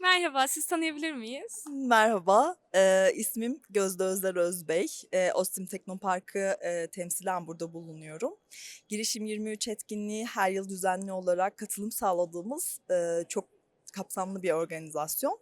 Merhaba, siz tanıyabilir miyiz? Merhaba, eee, ismim Gözde Özler Özbey. Eee, Ostim Teknoparkı eee, temsilen burada bulunuyorum. Girişim 23 etkinliği her yıl düzenli olarak katılım sağladığımız eee, çok kapsamlı bir organizasyon.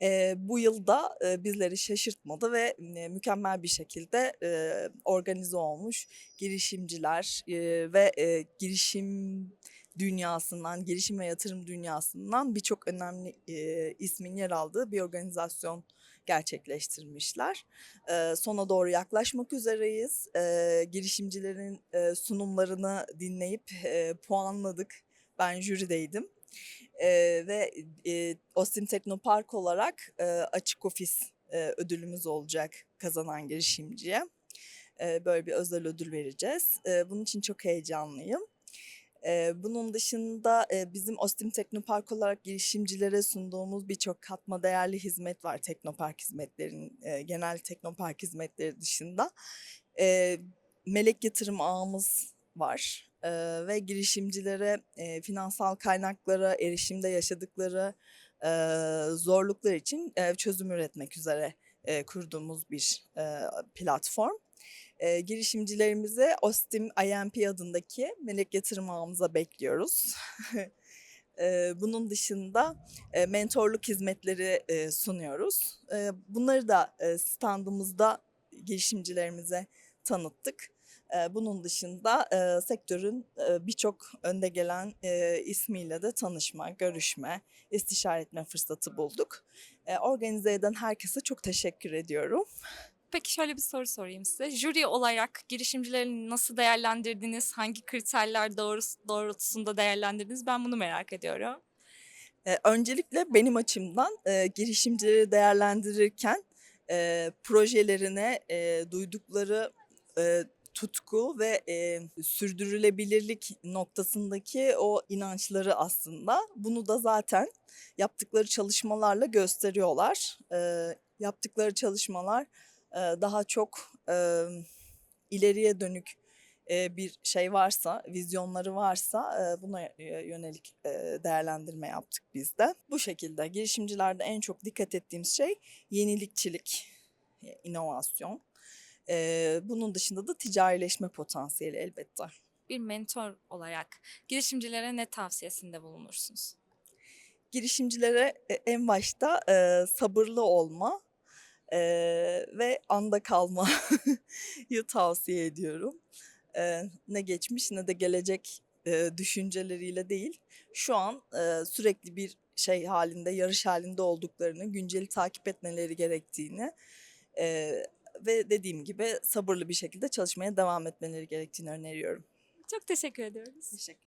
Eee, bu yıl da eee, bizleri şaşırtmadı ve eee, mükemmel bir şekilde eee, organize olmuş girişimciler eee, ve eee, girişim dünyasından, girişim ve yatırım dünyasından birçok önemli eee, ismin yer aldığı bir organizasyon gerçekleştirmişler. Eee, sona doğru yaklaşmak üzereyiz. Eee, girişimcilerin eee, sunumlarını dinleyip eee, puanladık. Ben jürideydim. Eee, ve eee, Ostim Teknopark olarak eee, açık ofis eee, ödülümüz olacak kazanan girişimciye. Eee, böyle bir özel ödül vereceğiz. Eee, bunun için çok heyecanlıyım. Bunun dışında bizim Ostim Teknopark olarak girişimcilere sunduğumuz birçok katma değerli hizmet var Teknopark hizmetlerinin, eee, genel Teknopark hizmetleri dışında. Melek yatırım ağımız var ve girişimcilere finansal kaynaklara erişimde yaşadıkları zorluklar için çözüm üretmek üzere kurduğumuz bir platform. Eee, girişimcilerimizi Ostim IMP adındaki melek yatırım ağımıza bekliyoruz. Bunun dışında mentorluk hizmetleri sunuyoruz. Bunları da standımızda girişimcilerimize tanıttık. Bunun dışında sektörün birçok önde gelen ismiyle de tanışma, görüşme, istişare etme fırsatı bulduk. Organize eden herkese çok teşekkür ediyorum. Peki şöyle bir soru sorayım size. Jüri olarak girişimcileri nasıl değerlendirdiniz? Hangi kriterler doğrus- doğrultusunda değerlendirdiniz? Ben bunu merak ediyorum. Eee, öncelikle benim açımdan eee, girişimcileri değerlendirirken eee, projelerine eee, duydukları eee, tutku ve eee, sürdürülebilirlik noktasındaki o inançları aslında. Bunu da zaten yaptıkları çalışmalarla gösteriyorlar. Eee, yaptıkları çalışmalar daha çok eee, ileriye dönük eee, bir şey varsa, vizyonları varsa buna yönelik değerlendirme yaptık biz de. Bu şekilde girişimcilerde en çok dikkat ettiğimiz şey yenilikçilik, e, inovasyon. Bunun dışında da ticarileşme potansiyeli elbette. Bir mentor olarak girişimcilere ne tavsiyesinde bulunursunuz? Girişimcilere e, en başta sabırlı olma eee, ve anda kalmayı tavsiye ediyorum. Eee, ne geçmiş ne de gelecek eee, düşünceleriyle değil, şu an eee, sürekli bir şey halinde, yarış halinde olduklarını, günceli takip etmeleri gerektiğini eee, ve dediğim gibi sabırlı bir şekilde çalışmaya devam etmeleri gerektiğini öneriyorum. Çok teşekkür ediyoruz. Teşekkür